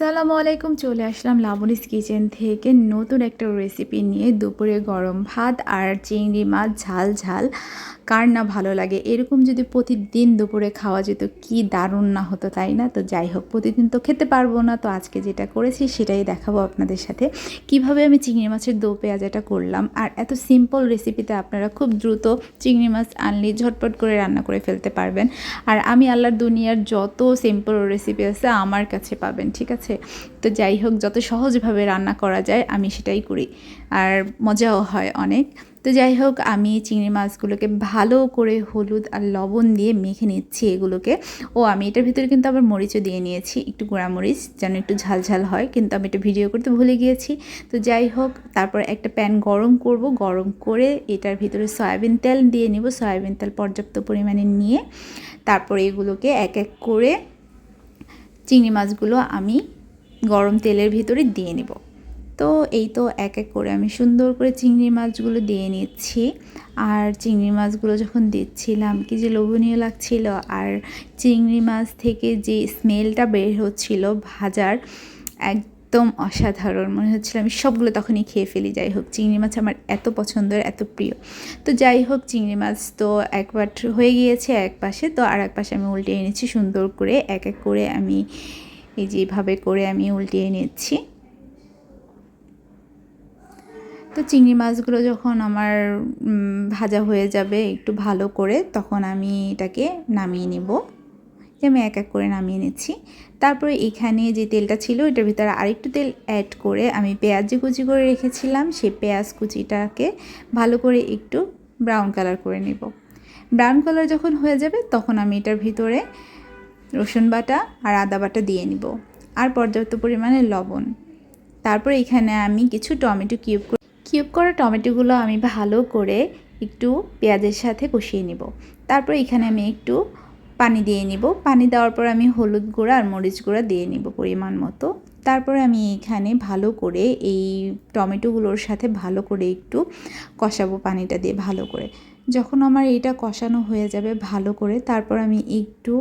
আসসালামু আলাইকুম, চলে আসলাম লাবণীস কিচেন থেকে নতুন একটা রেসিপি নিয়ে দুপুরে গরম ভাত আর চিংড়ি মাছ, ঝাল ঝাল। কার না ভালো লাগে? এরকম যদি প্রতিদিন দুপুরে খাওয়া যেত, কি দারুণ না হতো, তাই না? তো যাই হোক, প্রতিদিন তো খেতে পারব না, তো আজকে যেটা করেছি সেটাই দেখাবো আপনাদের সাথে। কীভাবে আমি চিংড়ি মাছের দো পেঁয়াজাটা করলাম আর এত সিম্পল রেসিপিতে আপনারা খুব দ্রুত চিংড়ি মাছ আনলে ঝটপট করে রান্না করে ফেলতে পারবেন। আর আমি আল্লাহর দুনিয়ার যত সিম্পল রেসিপি আছে আমার কাছে পাবেন, ঠিক আছে? তো যাই হোক, যত সহজভাবে রান্না করা যায়, আমি সেটাই করি। আর মজাও হয় অনেক। তো যাই হোক, আমি চিংড়ি মাছগুলোকে ভালো করে হলুদ আর লবণ দিয়ে মেখে নিচ্ছি এগুলোকে। ও, আমি এটার ভিতরে কিন্তু আবার মরিচও দিয়ে নিয়েছি, একটু মরিচ যেন একটু ঝাল ঝাল হয়, কিন্তু আমি এটা ভিডিও করতে ভুলে গিয়েছি। তো যাই হোক, তারপর একটা প্যান গরম করব, গরম করে এটার ভিতরে সয়াবিন তেল দিয়ে নিব। সয়াবিন তেল পর্যাপ্ত পরিমাণে নিয়ে তারপর এগুলোকে এক এক করে চিংড়ি মাছগুলো আমি গরম তেলের ভিতরে দিয়ে নেব। তো এই তো এক এক করে আমি সুন্দর করে চিংড়ি মাছগুলো দিয়ে নিচ্ছি। আর চিংড়ি মাছগুলো যখন দিচ্ছিলাম, কি যে লোভনীয় লাগছিল। আর চিংড়ি মাছ থেকে যে স্মেলটা বের হচ্ছিল ভাজার, একদম অসাধারণ। মনে হচ্ছিল আমি সবগুলো তখনই খেয়ে ফেলি। যাই হোক, চিংড়ি মাছ আমার এত পছন্দের, এত প্রিয়। তো যাই হোক, চিংড়ি মাছ তো একবার হয়ে গিয়েছে, এক পাশে। তো আর এক পাশে আমি উল্টিয়ে এনেছি সুন্দর করে। এক এক করে আমি এই যেভাবে করে আমি উল্টিয়ে নিচ্ছি। তো চিংড়ি মাছগুলো যখন আমার ভাজা হয়ে যাবে একটু ভালো করে, তখন আমি এটাকে নামিয়ে নেব। যে আমি এক এক করে নামিয়ে নিচ্ছি। তারপরে এখানে যে তেলটা ছিল, এটার ভিতরে আরেকটু তেল অ্যাড করে আমি পেঁয়াজ যে কুচি করে রেখেছিলাম। সেই পেঁয়াজ কুচিটাকে ভালো করে একটু ব্রাউন কালার করে নেব। ব্রাউন কালার যখন হয়ে যাবে, তখন আমি এটার ভিতরে রসুন বাটা আর আদা বাটা দিয়ে নিব। আর পর্যাপ্ত পরিমাণে লবণ। তারপর এখানে আমি কিছু টমেটো কিউব কিউব করা টমেটোগুলো আমি ভালো করে একটু পেঁয়াজের সাথে কষিয়ে নিব। তারপর এখানে আমি একটু পানি দিয়ে নিব। পানি দেওয়ার পর আমি হলুদ গুঁড়া আর মরিচ গুঁড়া দিয়ে নিব পরিমাণ মতো। তারপরে আমি এখানে ভালো করে এই টমেটোগুলোর সাথে ভালো করে একটু কষাবো পানিটা দিয়ে ভালো করে। যখন আমার এটা কষানো হয়ে যাবে ভালো করে, তারপর আমি একটু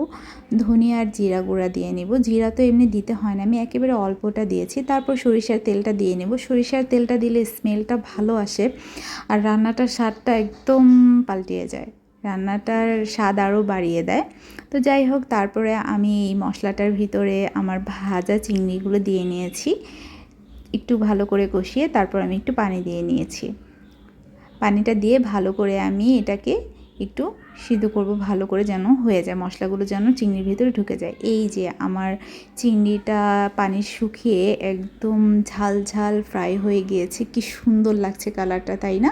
ধনিয়া আর জিরা গুঁড়া দিয়ে নেব। জিরা তো এমনি দিতে হয় না, আমি একেবারে অল্পটা দিয়েছি। তারপর সরিষার তেলটা দিয়ে নেব। সরিষার তেলটা দিলে স্মেলটা ভালো আসে আর রান্নাটার স্বাদটা একদম পাল্টিয়ে যায়। রান্নাটার স্বাদ আরও বাড়িয়ে দেয়। তো যাই হোক, তারপরে আমি এই মশলাটার ভিতরে আমার ভাজা চিংড়িগুলো দিয়ে নিয়েছি। একটু ভালো করে কষিয়ে তারপর আমি একটু পানি দিয়ে নিয়েছি। পানিটা দিয়ে ভালো করে আমি এটাকে একটু সিদ্ধ করব, ভালো করে যেন হয়ে যায়, মশলাগুলো যেন চিংড়ির ভিতরে ঢুকে যায়। এই যে আমার চিংড়িটা পানি শুকিয়ে একদম ঝাল ঝাল ফ্রাই হয়ে গিয়েছে, কি সুন্দর লাগছে কালারটা, তাই না?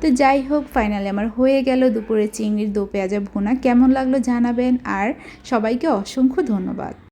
তো যাই হোক, ফাইনালি আমার হয়ে গেল দুপুরে চিংড়ির দো পেঁয়াজা ভুনা। কেমন লাগল জানাবেন, আর সবাইকে অসংখ্য ধন্যবাদ।